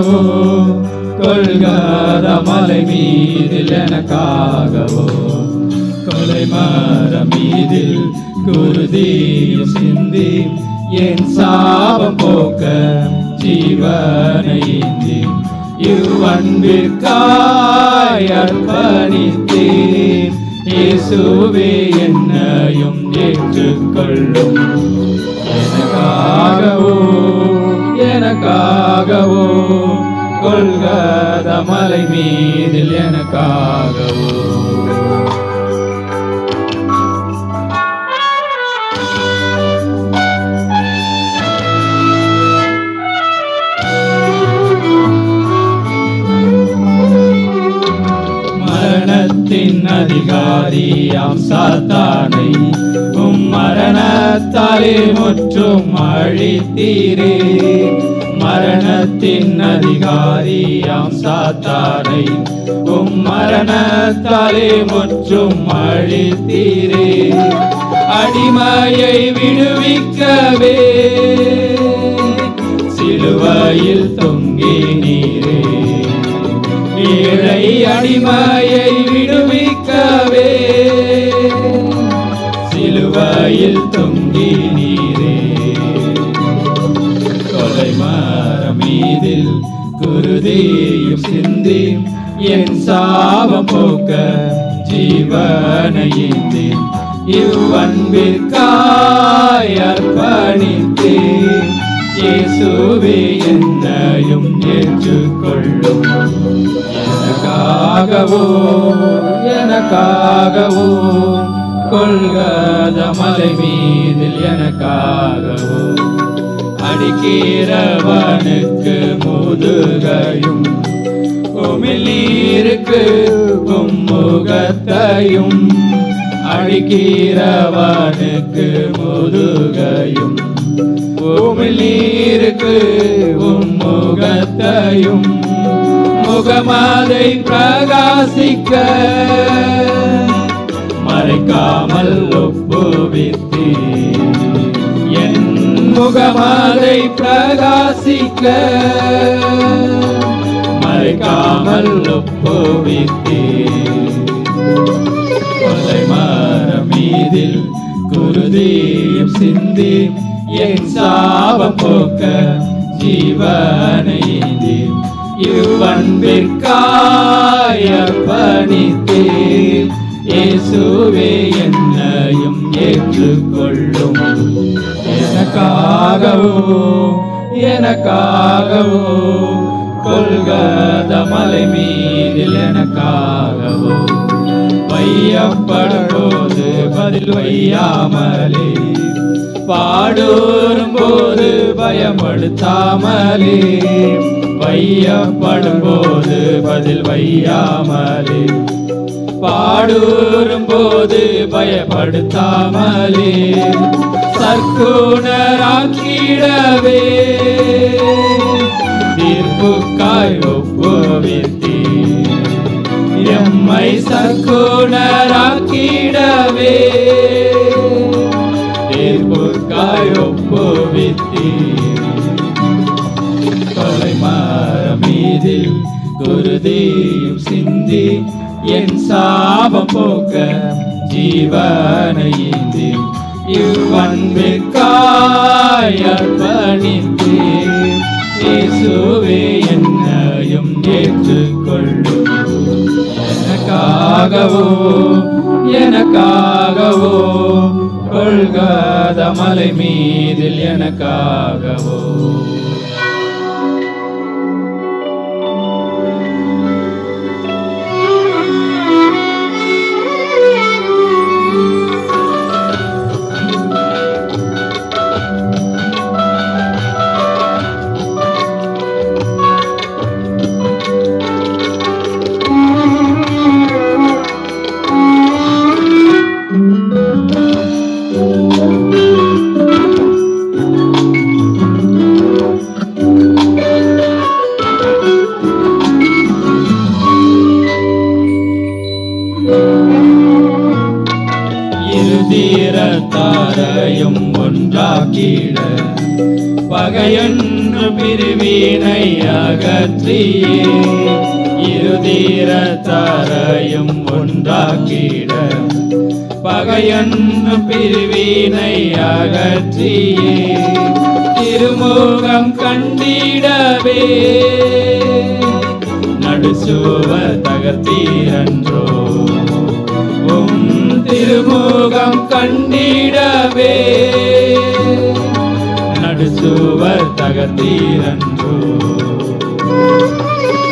எனக்காகவோ எனக்காகவோ கொள்காத மலை மீதில் எனக்காகவோ கொலை மர மீதில் குருதியும் சிந்தி என் சாபம் போக்க ஜீவனை இவ்வன்பிற்காய் அர்ப்பணித்தேன் இயேசுவே என்னையும் ஏற்றுக்கொள்ளும். எனக்காகவோ எனக்காகவோ? கொள்கத மலை மீதில் எனக்காகவோ? மரணத்தின் அதிகாரியாம் சாத்தானை முற்றும் மரணத்தாலே முற்றும் அழித்தீரே. மரணத்தின் அதிகாரியாம் சாத்தானை உம் மரணத்தாலே முற்றும் அழித்தீரே. அடிமையை விடுவிக்கவே சிலுவையில் தொங்கி நீரே. ஏழை அடிமையை சிலுவையில் தொங்கி நீரே. கொலை மரம் மீதில் குருதியும் சிந்தி என் சாபம் போக்க ஜீவனை இவ்வன்பிற்காய் அர்ப்பணித்தேன். இயேசுவே என்னையும் ஏற்றுக்கொள்ளும். எனக்காகவோ எனக்காகவோ. கொள்காத மலை மீதில் எனக்காகவும் அடிக்கிறவனுக்கு முதுகையும் குமிழீருக்கு நீருக்கு உம்முகத்தையும் அடிக்கிறவனுக்கு முதுகையும் குமிழீருக்கு நீருக்கு முகமாதை பிரகாசிக்க மறைக்காமல் ஒப்புவித்தி என் முகமாதை பிரகாசிக்க மறைக்காமல் ஒப்புவித்தி கொலை மரம் மீதில் குருதியும் சிந்தி என் சாபம் போக்க ஜீவனை இவ்வன்பிற்காய பணித்தேன் இயேசுவே என்னையும் ஏற்றுக்கொள்ளும். எனக்காகவோ எனக்காகவோ கொள்கத மலை மீதில் எனக்காகவோ. வையப்படும் போது பதில் வையாமலே. பாடூரும் போது பயப்படுத்தாமலே. வையப்படும் போது பதில் வையாமலே. பாடூரும் போது பயப்படுத்தாமலே. சர்க்குணராக்கிடவே தீர்ப்புக்காய் ஒப்புவித்தீ. எம்மை சர்க்குணராக்கிடவே தீர்ப்புக்காய் ஒப்புவித்தீ. கொலை மரம் மீதில் குருதியும் சிந்தி என் சாபம் போக்க ஜீவனை ஏந்தி இவ்வன்பிற்காய் அர்ப்பணித்தே இயேசுவே என்னையும் ஏற்றுக்கொள்ளும். எனக்காகவோ எனக்காகவோ கொள்காத மலை மீதில் எனக்காகவோ. பகையொன்று பிரிவினை அகற்றியே இருதீரத்தாரையும் ஒன்றாக்கிட. பகையொன்று பிரிவினை அகற்றியே திருமுகம் கண்டிடவே. நடுசுவர் தகத்தீரன்றோ உம் திருமுகம் கண்டிடவே. சுவர் தகத்தீரன்றோ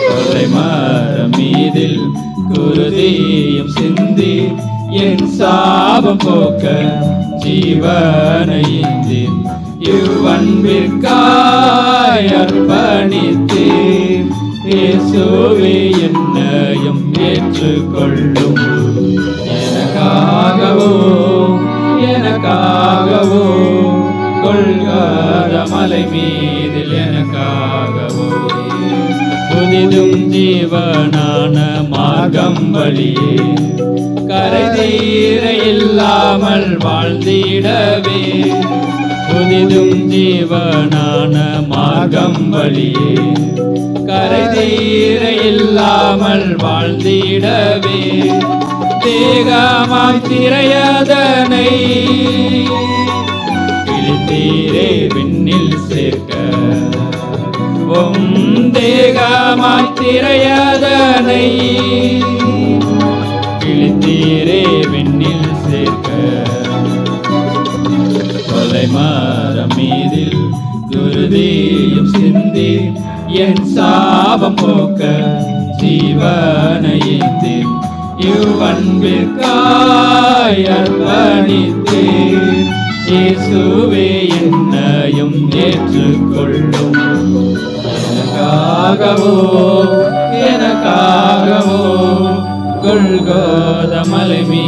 கொலை மரம் மீதில் குருதியும் சிந்தி என் சாபம் போக்க ஜீவனையிந்தி இவ்வன்பிற்காய் அர்ப்பணித்தேன் இயேசுவே என்னையும் ஏற்றுக்கொள்ளும். எனக்காகவோ எனக்காகவோ. கொள்காத மலை மீதில் எனக்காகவோ. புதிதும் ஜீவனான மார்க்கம் வழியே. கரைதீர இல்லாமல் வாழ்ந்திடவே. புதிதும் ஜீவனான மார்க்கம் வழியே. கரைதீர இல்லாமல் வாழ்ந்திடவே. தேகமாய் திரையதனை. நீரே விண்ணில் சேர்க்க. உம் தேகமாய் திரையதனை. கிழித்தீரே விண்ணில் சேர்க்க. கொலை மீதில் துருதியும் சிந்தி என் சாபம் போக்க. ஜீவனையேந்தி இவ்வன்பிற்காய் அர்ப்பணித்தேன். இயேசுவே என்னையும் ஏற்றுக்கொள்ளும். எனக்காகவோ எனக்காகவோ கொள்கோத மலை மீ